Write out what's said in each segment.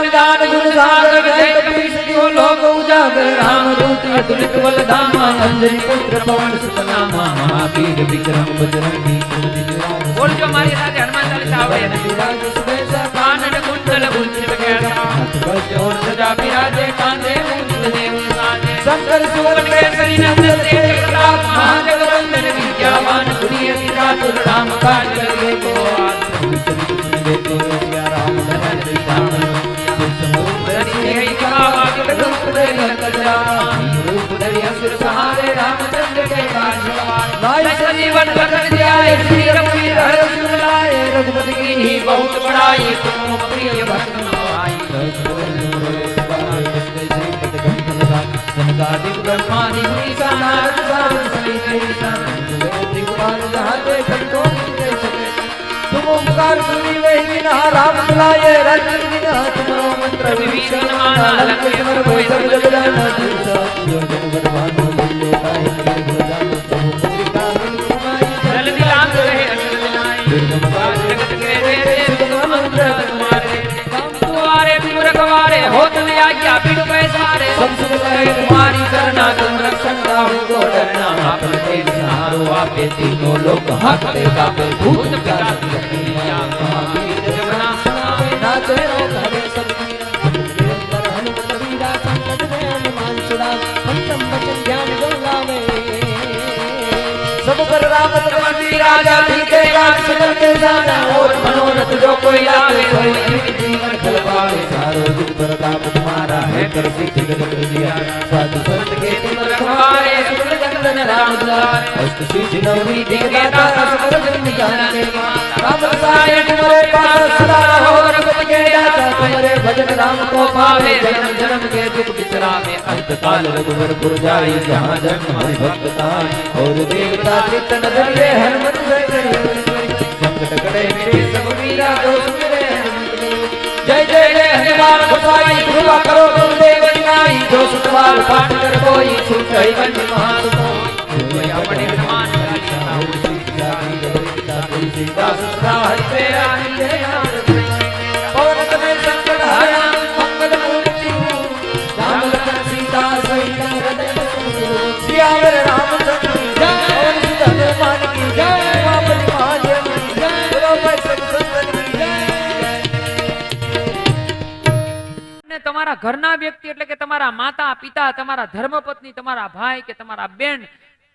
જ્ઞાન દાન ગુણ સાગર જય કપીશ દિયો લોક ઉજાગર રામ દૂત અતુલિત બલધામા અંજની પુત્ર પવન સુત નામા મહાવીર વિક્રમ બજરંગી વિરાજ બોલજો મારી સાથે હનુમાન ચાલીસા આવડે કાનન કુંડલ ગુંજિત કેસા હાથ બજોર સજા બિરાજે કાંધે કુંડલ દેવ સાજે શંકર સુવર્ણ કેસરી નંદન તે બનાવી ગુરુ પ્રિય ભક્ત સનગાદિક બ્રહ્માદિક નિશા નારદ સારદ સહિત નિશા દિગપાલ જહાતે કંટો નિશ્ચય શકે તુમ ઓમકાર સુની વહી નહ રામ સુલાયે રાજન વિના તુમરો મંત્ર વિવિધ માના લક્ષ્મણ ભોય સબ જગદાના દિવસા યોગ ભગવાન करे तुम्हारी करना तुम रक्षण राहु को डरना आप ते सहारो आपे तीनों लोग हक पे कापे भूत प्यारा सब पर राम भगवान राजा भी के राज सकल के जाना और मनोरथ जो कोई लावे होई ખલવાળે સારો ગુરુ પ્રતાપ તમારા હે કરસી જગત કલ્યાણ સાધુ સંત કે તુમ રખવાળે સુર જગતન રામ દ્વારે અષ્ટ સિદ્ધિ નવની દેવતા સકલ જન જાને રામ સાય તુમરે પાસ સદા રહો, રઘુપતિ દાતા તુમરે ભજન રામ કો પાવે, જન્મ જન્મ કે દુખ વિસરાવે અંત કાલ રઘુવર પુર જાઈ જહાં જન્મ હરિ ભક્ત તાઈ ઓર દેવતા ચિત્તન ધરે હનુમત જય સંકટ કટે મેરે સબ વીરા દોષ મેરે રે હનુમાન ગોસાઈ કૃપા કરો ગુરુદેવ નાઈ જો સુતવાર પાઠ કર કોઈ છૂટે મન મહાસુતો. જોયા મને હનુમાન ચાલીસા. ઉઠી જાગી ગોવિંદા તુલસીદાસ સદા હરિ વ્યક્તિ એટલે કે તમારા માતા, પિતા, તમારા ધર્મપત્ની, તમારા ભાઈ કે તમારા બેન,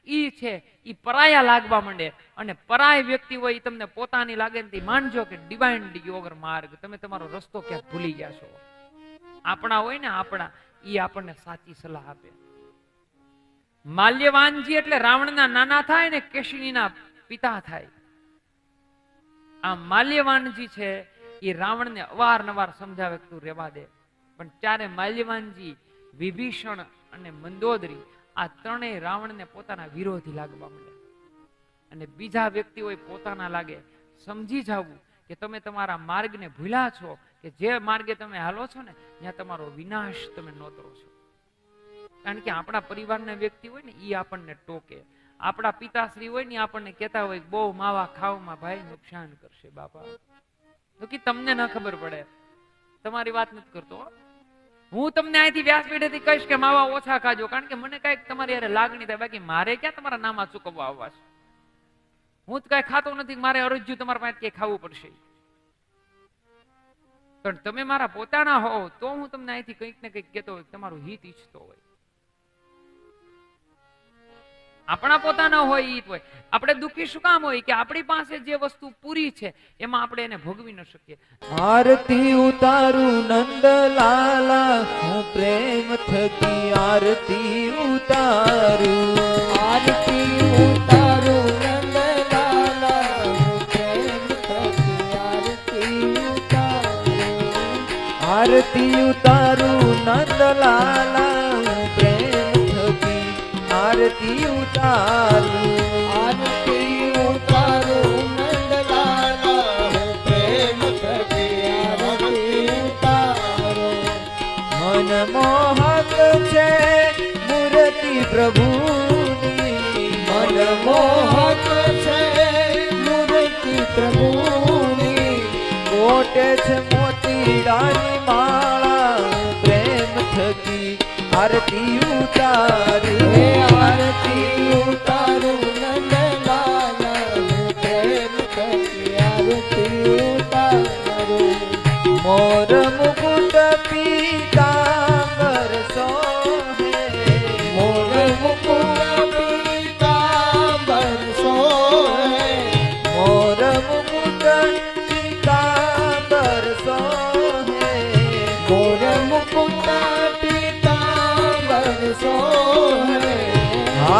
ઈ છે, ઈ પરાયા લાગવા માંડે. અને પરાય વ્યક્તિ હોય તમને પોતાની લાગે માનજો કે ડિવાઇન યોગર માર્ગ. તમે તમારો રસ્તો ક્યાંક ભૂલી ગયા છો. આપણા હોય ને આપણા, ઈ આપણને સાચી સલાહ આપે. માલ્યવાનજી એટલે રાવણના નાના થાય ને કેશિનીના પિતા થાય. આ માલ્યવાનજી છે એ રાવણને અવારનવાર સમજાવે તું રેવા દે. પણ ત્યારે માલ્યવાનજી, વિભીષણ અને મંદોદરી આ ત્રણેય રાવણને પોતાના વિરોધી લાગવા માંડે અને બીજા વ્યક્તિઓએ પોતાના લાગે સમજી જવું કે તમે તમારા માર્ગને ભૂલ્યા છો, કે જે માર્ગે તમે હાલો છો ને, ત્યાં તમારો વિનાશ તમે નોતરો છો. કારણ કે આપણા પરિવારના વ્યક્તિ હોય ને એ આપણને ટોકે. આપણા પિતાશ્રી હોય ને આપણને કહેતા હોય બહુ માવા ખાવામાં ભાઈ નુકસાન કરશે બાપા. તો કે તમને ન ખબર પડે. તમારી વાત નથી કરતો હો. તમને અહીંથી વ્યાસપીઠેથી કહીશ કે માવા ઓછા ખાજો, કારણ કે મને કંઈક તમારી યારે લાગણી થાય. બાકી મારે ક્યાં તમારા નામાં ચૂકવવા આવવા છે? હું જ કઈ ખાતો નથી, મારે અરજ્યું તમારા પાસે કઈ ખાવું પડશે. પણ તમે મારા પોતાના હો તો હું તમને અહીંથી કંઈક ને કંઈક કહેતો હોય, તમારું હિત ઈચ્છતો હોય. આપણા પોતાના હોય ઈ હોય. આપણે દુઃખી શું કામ હોય કે આપણી પાસે જે વસ્તુ પૂરી છે એમાં આપણે એને ભોગવી ન શકીએ. આરતી ઉતારું નંદલાલા હું પ્રેમ થકી આરતી ઉતારું. આરતી ઉતારું આરતી ઉતારું. નંદલાલા આરતી ઉતારું. આરતી ઉતારું પ્રેમ થકી મન મોહક છે મૂર્તિ પ્રભુની. મન મોહક છે મૂર્તિ પ્રભુની. કોટે છે મોતી રાની માળા. આરતી ઉતારું.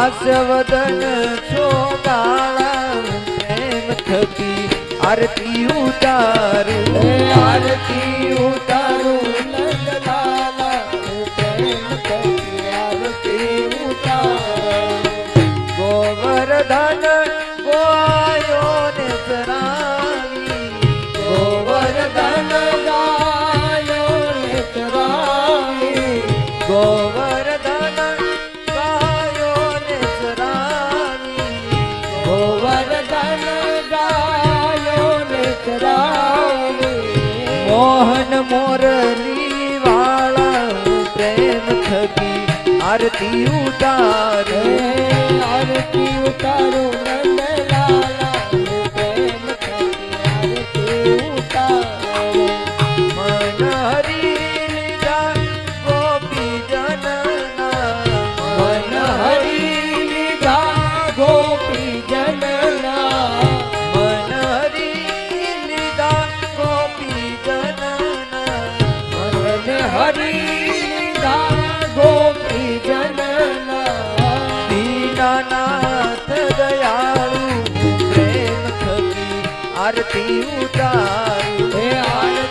હાસ્યવદન છો કાળા પ્રેમ થકી આરતી ઉતાર આરતી ઉતારું આરતી ઉતારે. આરતી ઉતારો નંદલાલા દીનાનાથ દયાળુ પ્રેમ થકી આરતી ઉતારું હે આરતી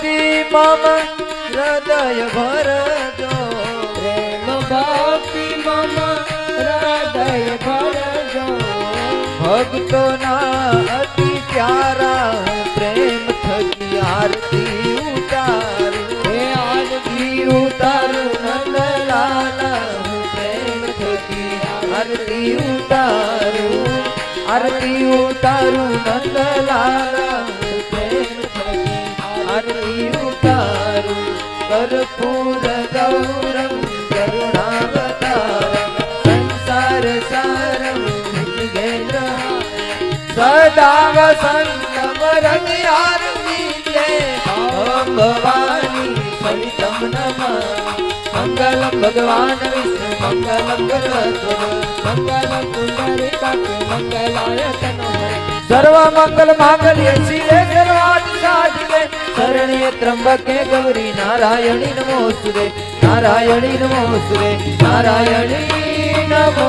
ભક્તિ મમ હૃદય ભરજો. પ્રેમ ભક્તિ મમ હૃદય ભરજો. ભક્તોના અતિ પ્યારા પ્રેમ થકી આરતી ઉતારું. હે આરતી ઉતારું નંદલાલા પ્રેમ થકી આરતી ઉતારું. આરતી ઉતારું નંદલાલા ભવાની સવિતમ નમ મંગલમ ભગવાન વિષ્ણુ, મંગલ મંગલ પુંડરીકાક્ષ મંગલાય સર્વ મંગલ માંગલ્ય શિવે સર્વાર્થ ત્રંબકે ગૌરી નારાયણી નમોસ્તુતે નારાયણી નમોસ્તુતે, નારાયણી નમો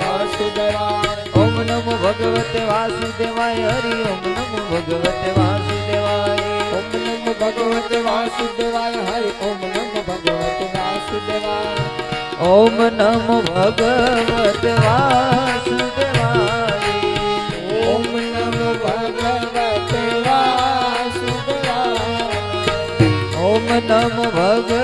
વાસુદેવાય ઓમ નમો ભગવતે વાસુદેવાય હરિ ઓમ નમો ભગવતે વાસુદેવાય ઓમ નમો ભગવતે વાસુદેવાય હરિ ઓમ નમો ભગવતે વાસુદેવાય ઓમ નમો ભગવતે વાસુદેવાય ઓમ નમો ભગવતે વાસુદેવાય ઓમ નમો ભગવતે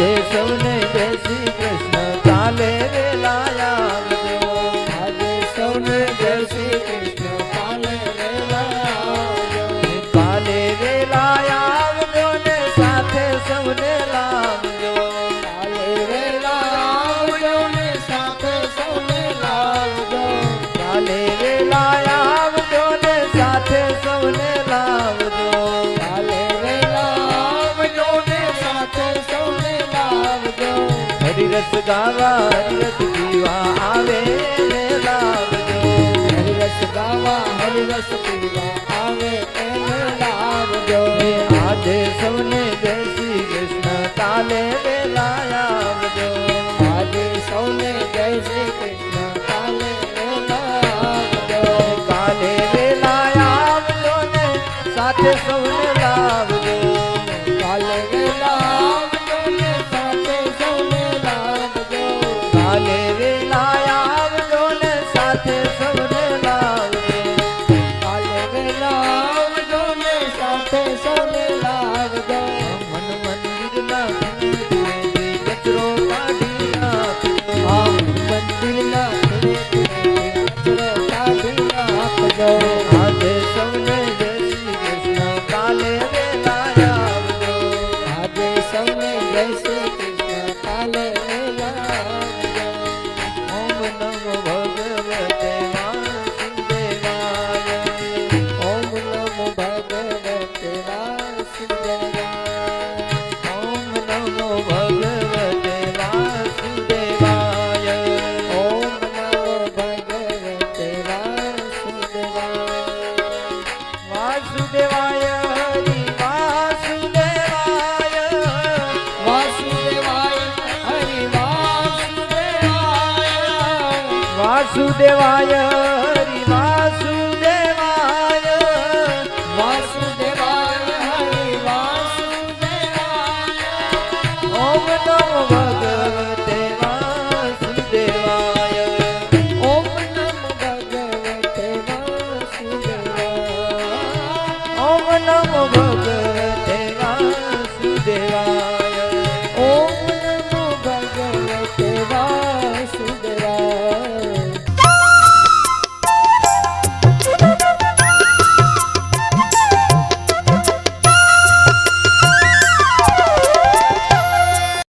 દેશવને Tava દેવાય.